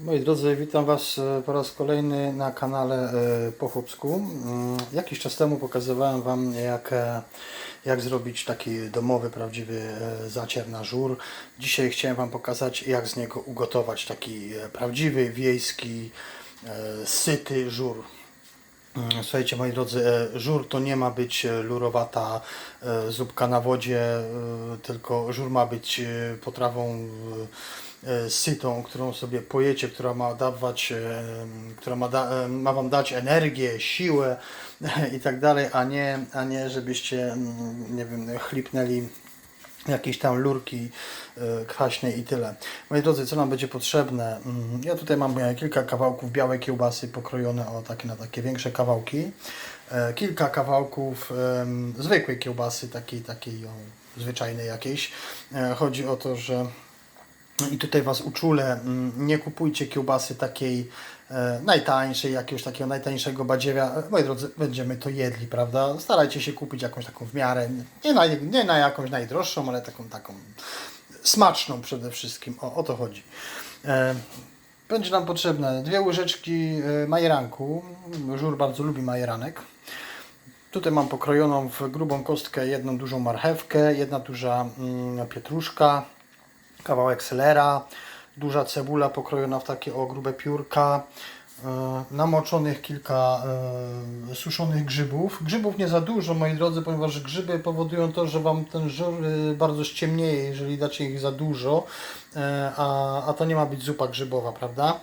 Moi drodzy, witam Was e, po raz kolejny na kanale e, po chłopsku. Mm, Jakiś czas temu pokazywałem Wam jak, e, jak zrobić taki domowy, prawdziwy zacier na żur. Dzisiaj chciałem Wam pokazać jak z niego ugotować taki prawdziwy, wiejski, syty żur. Mm, Słuchajcie moi drodzy, żur to nie ma być lurowata zupka na wodzie, tylko żur ma być potrawą sytą, którą sobie pojecie, która ma dawać, e, która ma, da, e, ma wam dać energię, siłę i tak dalej, a nie, a nie żebyście, mm, nie wiem, chlipnęli jakieś tam lurki e, kwaśne i tyle. Moi drodzy, co nam będzie potrzebne? Mm, Ja tutaj mam e, kilka kawałków białej kiełbasy pokrojone o takie na takie większe kawałki. E, Kilka kawałków zwykłej kiełbasy, takiej, takiej o, zwyczajnej jakiejś. E, Chodzi o to, że i tutaj Was uczulę, mm, nie kupujcie kiełbasy takiej e, najtańszej, jakiegoś takiego najtańszego badziewia. Moi drodzy, będziemy to jedli, prawda? Starajcie się kupić jakąś taką w miarę, nie na, nie na jakąś najdroższą, ale taką, taką smaczną przede wszystkim. O, o to chodzi. E, będzie nam potrzebne dwie łyżeczki e, majeranku. Żur bardzo lubi majeranek. Tutaj mam pokrojoną w grubą kostkę jedną dużą marchewkę, jedna duża mm, pietruszka, kawałek selera, duża cebula pokrojona w takie o grube piórka, e, namoczonych kilka e, suszonych grzybów. Grzybów nie za dużo, moi drodzy, ponieważ grzyby powodują to, że Wam ten żur e, bardzo ściemnieje, jeżeli dacie ich za dużo, a, a to nie ma być zupa grzybowa, prawda?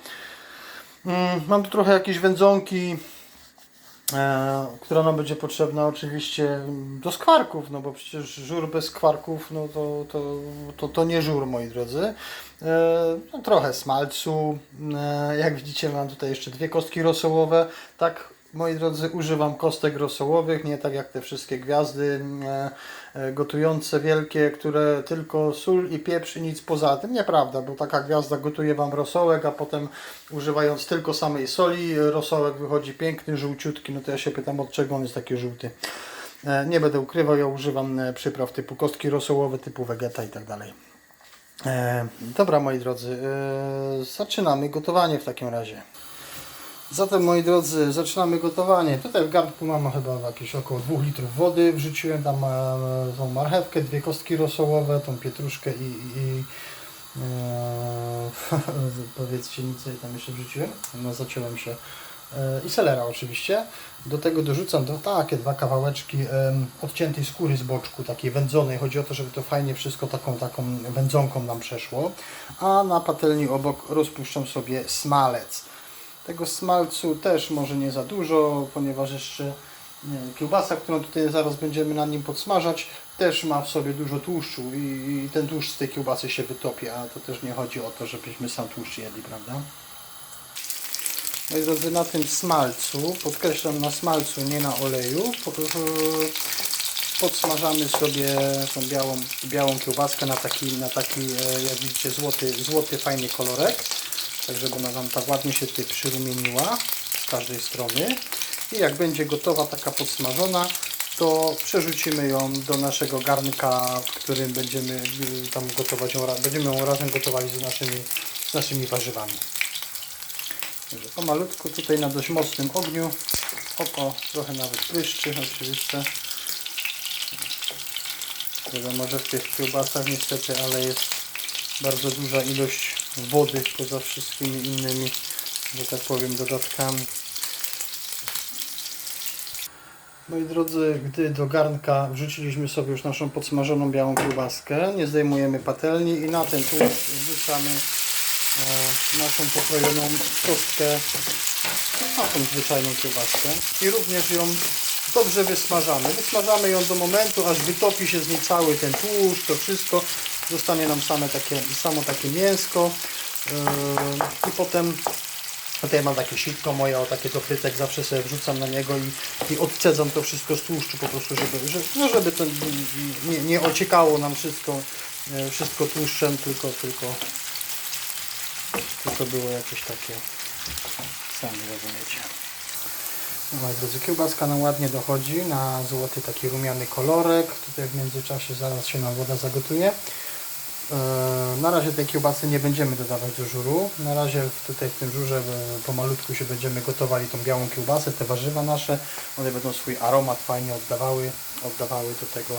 Mm, Mam tu trochę jakieś wędzonki, e, która nam będzie potrzebna oczywiście do skwarków, no bo przecież żur bez skwarków, no to, to, to, to nie żur, moi drodzy. E, no, trochę smalcu, e, jak widzicie mam tutaj jeszcze dwie kostki rosołowe, tak moi drodzy używam kostek rosołowych, nie tak jak te wszystkie gwiazdy e, e, gotujące wielkie, które tylko sól i pieprz i nic poza tym, nieprawda, bo taka gwiazda gotuje Wam rosołek, a potem używając tylko samej soli, rosołek wychodzi piękny, żółciutki, no to ja się pytam od czego on jest taki żółty. E, Nie będę ukrywał, ja używam przypraw typu kostki rosołowe, typu wegeta i tak dalej. Dobra moi drodzy, zaczynamy gotowanie w takim razie. Zatem moi drodzy, zaczynamy gotowanie. Tutaj w garnku mam chyba jakieś około 2 litrów wody. Wrzuciłem tam e, tą marchewkę, dwie kostki rosołowe, tą pietruszkę i, i, e, powiedzcie ja tam jeszcze wrzuciłem. No zaciąłem się. E, I selera oczywiście. Do tego dorzucam do, takie dwa kawałeczki em, odciętej skóry z boczku, takiej wędzonej. Chodzi o to, żeby to fajnie wszystko taką, taką wędzonką nam przeszło. A na patelni obok rozpuszczam sobie smalec. Tego smalcu też może nie za dużo, ponieważ jeszcze kiełbasa, którą tutaj zaraz będziemy na nim podsmażać, też ma w sobie dużo tłuszczu i, ten tłuszcz z tej kiełbasy się wytopi, a to też nie chodzi o to, żebyśmy sam tłuszcz jedli, prawda? Moi drodzy, na tym smalcu, podkreślam na smalcu, nie na oleju, podsmażamy sobie tą białą, białą kiełbaskę na taki, na taki e, jak widzicie, złoty, złoty fajny kolorek tak żeby ona nam tak ładnie się tutaj przyrumieniła z każdej strony i jak będzie gotowa taka podsmażona to przerzucimy ją do naszego garnka, w którym będziemy y, tam gotować ją, będziemy ją razem gotowali z naszymi, z naszymi warzywami. Także pomalutku tutaj na dość mocnym ogniu, oko trochę nawet pryszczy oczywiście. Wiadomo, że w tych kiełbasach niestety, ale jest bardzo duża ilość wody poza wszystkimi innymi, że tak powiem, dodatkami. Moi drodzy, gdy do garnka wrzuciliśmy sobie już naszą podsmażoną białą kiełbaskę, nie zdejmujemy patelni i na ten tłuszcz wrzucamy e, naszą pokrojoną kostkę, na tą zwyczajną kiełbaskę i również ją dobrze wysmażamy. Wysmażamy ją do momentu, aż wytopi się z niej cały ten tłuszcz, to wszystko. Zostanie nam same takie, samo takie mięsko yy, i potem Tutaj mam takie sitko moje, o takie do frytek, zawsze sobie wrzucam na niego i, i odcedzam to wszystko z tłuszczu po prostu, żeby, żeby, no żeby to nie, nie ociekało nam wszystko, e, wszystko tłuszczem, tylko, tylko, tylko było jakieś takie, sami rozumiecie. No, moi drodzy, kiełbaska nam ładnie dochodzi na złoty taki rumiany kolorek. Tutaj w międzyczasie zaraz się nam woda zagotuje. E, Na razie tej kiełbasy nie będziemy dodawać do żuru. Na razie tutaj w tym żurze pomalutku się będziemy gotowali tą białą kiełbasę, te warzywa nasze. One będą swój aromat fajnie oddawały, oddawały do tego,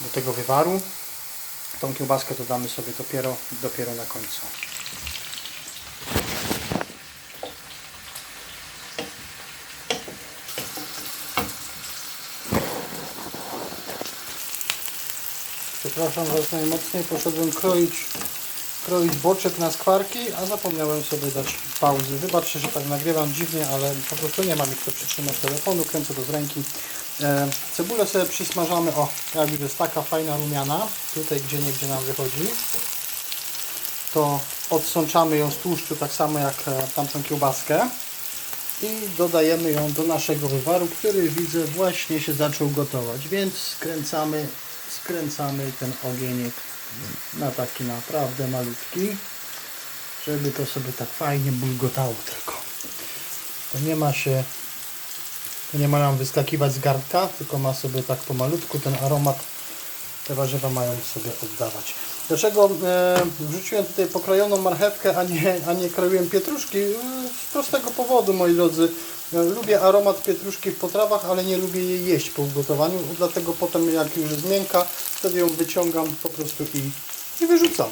do tego wywaru. Tą kiełbaskę dodamy sobie dopiero, dopiero na końcu. Przepraszam Was najmocniej, poszedłem kroić, kroić boczek na skwarki, a zapomniałem sobie dać pauzy. Wybaczcie, że tak nagrywam dziwnie, ale po prostu nie mam mi kto przytrzymać telefonu, kręcę to z ręki. E, cebulę sobie przysmażamy, o, jak widzę, jest taka fajna rumiana, tutaj gdzie niegdzie nam wychodzi. To odsączamy ją z tłuszczu, tak samo jak e, tamtą kiełbaskę. I dodajemy ją do naszego wywaru, który widzę właśnie się zaczął gotować, więc skręcamy, skręcamy ten ogieniek na taki naprawdę malutki, żeby to sobie tak fajnie bulgotało tylko. To nie ma się, to nie ma nam wyskakiwać z garnka, tylko ma sobie tak pomalutku ten aromat te warzywa mają sobie oddawać. Dlaczego e, wrzuciłem tutaj pokrojoną marchewkę, a nie, a nie kroiłem pietruszki? E, Z prostego powodu, moi drodzy. E, lubię aromat pietruszki w potrawach, ale nie lubię jej jeść po ugotowaniu, dlatego potem jak już jest miękka, wtedy ją wyciągam po prostu i, i wyrzucam.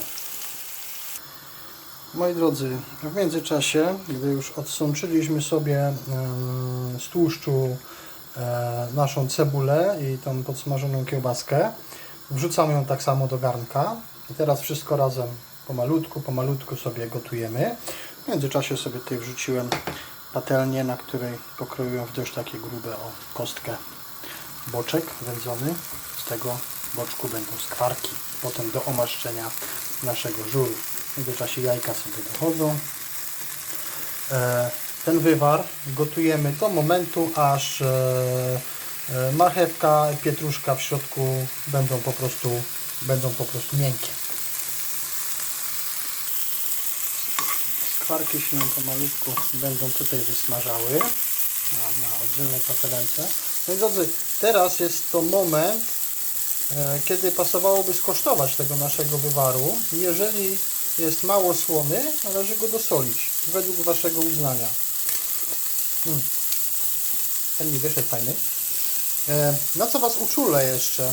Moi drodzy, w międzyczasie, gdy już odsączyliśmy sobie z tłuszczu naszą cebulę i tą podsmażoną kiełbaskę, wrzucamy ją tak samo do garnka i teraz wszystko razem pomalutku, pomalutku sobie gotujemy. W międzyczasie sobie tutaj wrzuciłem patelnię, na której pokroiłem w dość takie grube o kostkę boczek wędzony. Z tego boczku będą skwarki, potem do omaszczenia naszego żuru. W międzyczasie jajka sobie dochodzą. E, Ten wywar gotujemy do momentu, aż e, marchewka, pietruszka w środku będą po prostu, będą po prostu miękkie. Skwarki się nam pomalutku będą tutaj wysmażały na, na oddzielnej patelence. No i drodzy, teraz jest to moment, e, kiedy pasowałoby skosztować tego naszego wywaru. Jeżeli jest mało słony, należy go dosolić według Waszego uznania. Mm. Ten mi wyszedł fajny. E, Na co Was uczulę jeszcze?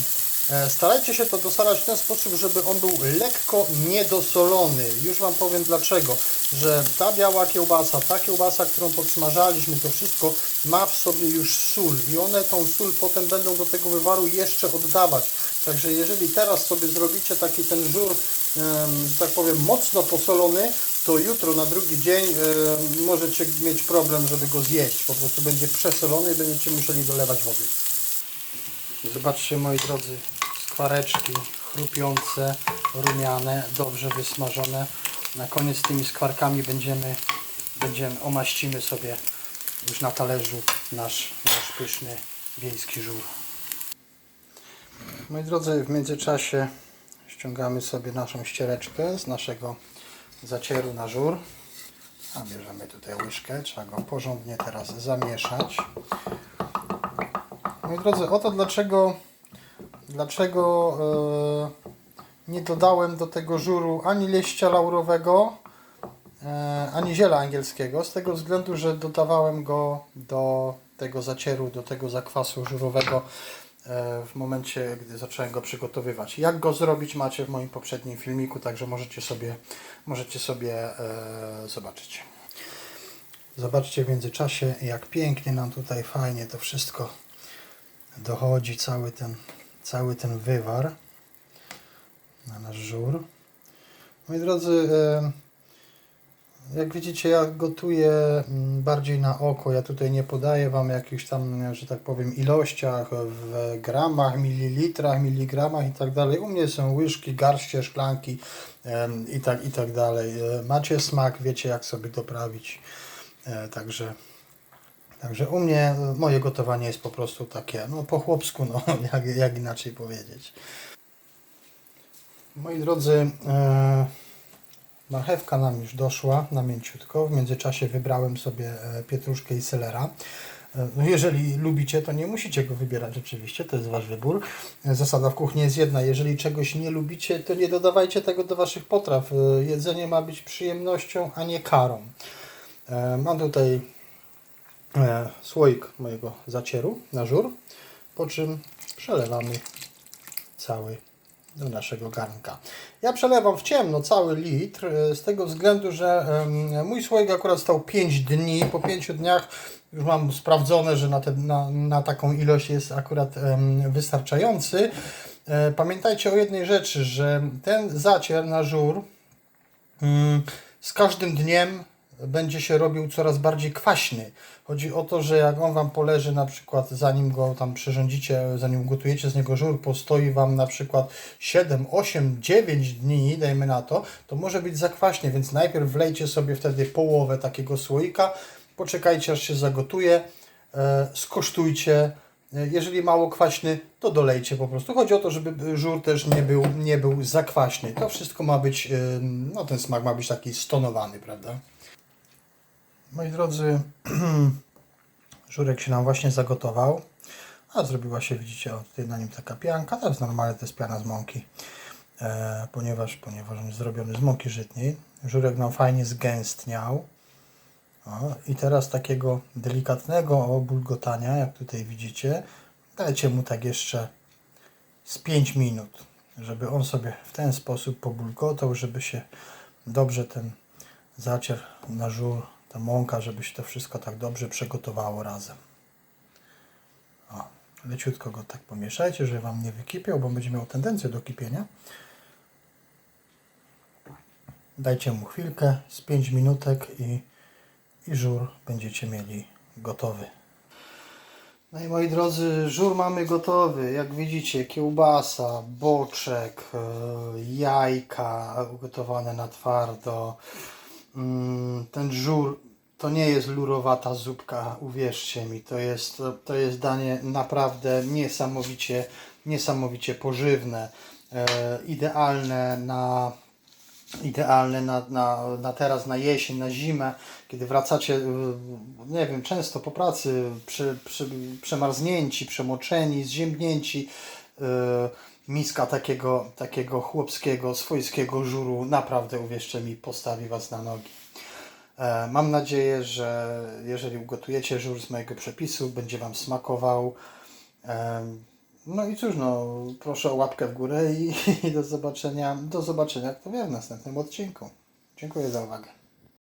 E, Starajcie się to dosalać w ten sposób, żeby on był lekko niedosolony. Już Wam powiem dlaczego. Że ta biała kiełbasa, ta kiełbasa, którą podsmażaliśmy, to wszystko ma w sobie już sól i one tą sól potem będą do tego wywaru jeszcze oddawać. Także jeżeli teraz sobie zrobicie taki ten żur, że tak powiem, mocno posolony, to jutro na drugi dzień możecie mieć problem, żeby go zjeść. Po prostu będzie przesolony i będziecie musieli dolewać wody. Zobaczcie moi drodzy, skwareczki chrupiące, rumiane, dobrze wysmażone. Na koniec tymi skwarkami będziemy, będziemy omaścimy sobie już na talerzu nasz, nasz pyszny wiejski żur. Moi drodzy, w międzyczasie ściągamy sobie naszą ściereczkę z naszego zacieru na żur. A bierzemy tutaj łyżkę, trzeba go porządnie teraz zamieszać. Moi drodzy, oto dlaczego, dlaczego e, nie dodałem do tego żuru ani liścia laurowego, e, ani ziela angielskiego, z tego względu, że dodawałem go do tego zacieru, do tego zakwasu żurowego e, w momencie, gdy zacząłem go przygotowywać. Jak go zrobić macie w moim poprzednim filmiku, także możecie sobie, możecie sobie e, zobaczyć. Zobaczcie w międzyczasie, jak pięknie nam tutaj fajnie to wszystko dochodzi cały ten, cały ten wywar na nasz żur. Moi drodzy, e, jak widzicie, ja gotuję mm, bardziej na oko. Ja tutaj nie podaję Wam jakichś tam, że tak powiem, ilościach w gramach, mililitrach, miligramach i tak dalej. U mnie są łyżki, garście, szklanki i tak, i tak dalej. E, Macie smak, wiecie jak sobie doprawić. E, Także Także u mnie moje gotowanie jest po prostu takie, no po chłopsku, no jak, jak inaczej powiedzieć. Moi drodzy, e, marchewka nam już doszła na mięciutko. W międzyczasie wybrałem sobie e, pietruszkę i selera. E, No jeżeli lubicie, to nie musicie go wybierać oczywiście, to jest wasz wybór. E, Zasada w kuchni jest jedna, jeżeli czegoś nie lubicie, to nie dodawajcie tego do waszych potraw. Jedzenie ma być przyjemnością, a nie karą. Mam tutaj słoik mojego zacieru na żur, po czym przelewamy cały do naszego garnka. Ja przelewam w ciemno cały litr e, z tego względu, że mój słoik akurat stał 5 dni. Po 5 dniach już mam sprawdzone, że na, te, na, na taką ilość jest akurat wystarczający. E, Pamiętajcie o jednej rzeczy, że ten zacier na żur Mm, z każdym dniem będzie się robił coraz bardziej kwaśny. Chodzi o to, że jak on Wam poleży na przykład, zanim go tam przyrządzicie, zanim gotujecie z niego żur, postoi Wam na przykład 7, 8, 9 dni, dajmy na to, to może być za kwaśnie, więc najpierw wlejcie sobie wtedy połowę takiego słoika, poczekajcie aż się zagotuje, e, skosztujcie, E, jeżeli mało kwaśny, to dolejcie po prostu. Chodzi o to, żeby żur też nie był, nie był za kwaśny. To wszystko ma być, e, no ten smak ma być taki stonowany, prawda? Moi drodzy, żurek się nam właśnie zagotował. A zrobiła się, widzicie, tutaj na nim taka pianka. To jest normalne, to jest piana z mąki. E, ponieważ, ponieważ on jest zrobiony z mąki żytniej. Żurek nam fajnie zgęstniał. O, I teraz takiego delikatnego obulgotania, jak tutaj widzicie, dajcie mu tak jeszcze z 5 minut, żeby on sobie w ten sposób pobulgotał, żeby się dobrze ten zacier na żur, ta mąka, żeby się to wszystko tak dobrze przygotowało razem. O, leciutko go tak pomieszajcie, żeby Wam nie wykipiał, bo będzie miał tendencję do kipienia. Dajcie mu chwilkę, z 5 minutek i i żur będziecie mieli gotowy. No i moi drodzy, żur mamy gotowy. Jak widzicie, kiełbasa, boczek, e, jajka ugotowane na twardo. Mm, Ten żur to nie jest lurowata zupka, uwierzcie mi. To jest, to jest danie naprawdę niesamowicie, niesamowicie pożywne. E, idealne na idealne na, na, na teraz, na jesień, na zimę, kiedy wracacie, y, nie wiem, często po pracy, przy, przy, przemarznięci, przemoczeni, zziębnięci, y, miska takiego, takiego chłopskiego, swojskiego żuru naprawdę, uwierzcie mi, postawi Was na nogi. E, Mam nadzieję, że jeżeli ugotujecie żur z mojego przepisu, będzie Wam smakował. Em, No i cóż, no, proszę o łapkę w górę i, i do zobaczenia, do zobaczenia, kto wie, w następnym odcinku. Dziękuję za uwagę.